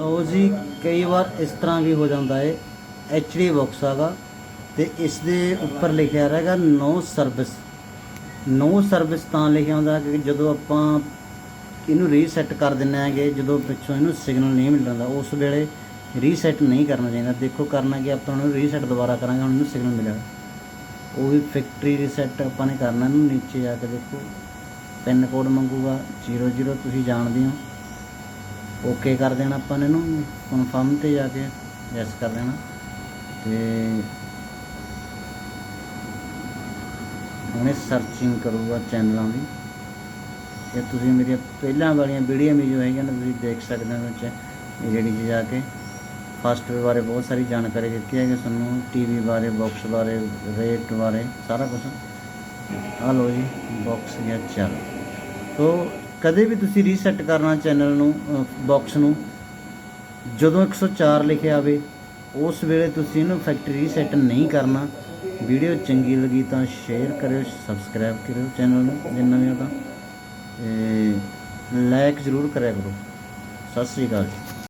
ਲਓ ਜੀ, ਕਈ ਵਾਰ ਇਸ ਤਰ੍ਹਾਂ ਵੀ ਹੋ ਜਾਂਦਾ ਹੈ ਐਚਡੀ ਬਾਕਸ ਹੈਗਾ ਤੇ ਇਸ ਦੇ ਉੱਪਰ ਲਿਖਿਆ ਰਹੇਗਾ ਨੋ ਸਰਵਿਸ ਨੋ ਸਰਵਿਸ ਤਾਂ ਲਿਖਿਆ ਹੁੰਦਾ ਕਿ ਜਦੋਂ ਆਪਾਂ ਇਹਨੂੰ ਰੀਸੈਟ ਕਰ ਦਿੰਦੇ ਆਂਗੇ ਜਦੋਂ ਪਿੱਛੋਂ ਇਹਨੂੰ ਸਿਗਨਲ ਨਹੀਂ ਮਿਲ ਰਿਹਾ ਉਸ ਵੇਲੇ ਰੀਸੈਟ ਨਹੀਂ ਕਰਨਾ ਚਾਹੀਦਾ। ਦੇਖੋ ਕਰਨਾ ਕਿ, ਆਪਾਂ ਨੂੰ ਰੀਸੈਟ ਦੁਬਾਰਾ ਕਰਾਂਗੇ, ਹੁਣ ਇਹਨੂੰ ਸਿਗਨਲ ਮਿਲਿਆ। ਉਹ ਵੀ ਫੈਕਟਰੀ ਰੀਸੈਟ ਆਪਾਂ ਨੇ ਕਰਨਾ, ਇਹਨੂੰ ਨੀਚੇ ਜਾ ਕੇ ਦੇਖੋ। ਪਿੰਨ ਕੋਡ ਮੰਗੂਗਾ 00 ਤੁਸੀਂ ਜਾਣਦੇ ਹੋ। ਓਕੇ ਕਰ ਦੇਣਾ ਆਪਾਂ ਨੇ ਇਹਨੂੰ ਕਨਫਰਮ ਤੇ ਜਾ ਕੇ ਯੈਸ ਕਰ ਦੇਣਾ। ਤੇ ਹੁਣੇ ਸਰਚਿੰਗ ਕਰੂਗਾ ਚੈਨਲਾਂ ਦੀ। ਇਹ ਤੁਸੀਂ ਮੇਰੀਆਂ ਪਹਿਲਾਂ ਵਾਲੀਆਂ ਵੀਡੀਓ ਵੀ ਜੋ ਹੈਗੀਆਂ ਨੇ, ਤੁਸੀਂ ਦੇਖ ਸਕਦੇ ਹੋ ਵਿੱਚ ਇਹ ਜਿਹੜੀ ਚੀਜ਼ ਆ ਕੇ। ਫਸਟ ਬਾਰੇ ਬਹੁਤ ਸਾਰੀ ਜਾਣਕਾਰੀ ਦਿੱਤੀ ਹੈ ਕਿ ਤੁਹਾਨੂੰ ਟੀਵੀ ਬਾਰੇ ਬਾਕਸ ਬਾਰੇ ਰੇਟ ਬਾਰੇ, ਸਾਰਾ ਕੁਝ ਆ ਲਓ ਜੀ ਬਾਕਸ ਗਿਆ ਚੱਲ ਸੋ ਕਦੇ ਵੀ ਤੁਸੀਂ ਰੀਸੈਟ ਕਰਨਾ ਚੈਨਲ ਨੂੰ ਬਾਕਸ ਨੂੰ, ਜਦੋਂ 104 ਲਿਖਿਆ ਆਵੇ ਉਸ ਵੇਲੇ ਤੁਸੀਂ ਇਹਨੂੰ ਫੈਕਟਰੀ ਰੀਸੈਟ ਨਹੀਂ ਕਰਨਾ। ਵੀਡੀਓ ਚੰਗੀ ਲੱਗੀ ਤਾਂ ਸ਼ੇਅਰ ਕਰਿਓ ਸਬਸਕ੍ਰਾਈਬ ਕਰਿਓ ਚੈਨਲ ਨੂੰ ਜਿੰਨਾ ਵੀ ਆ ਤਾਂ। ਲਾਈਕ ਜ਼ਰੂਰ ਕਰਿਆ ਕਰੋ। ਸਤਿ ਸ੍ਰੀ ਅਕਾਲ ਜੀ।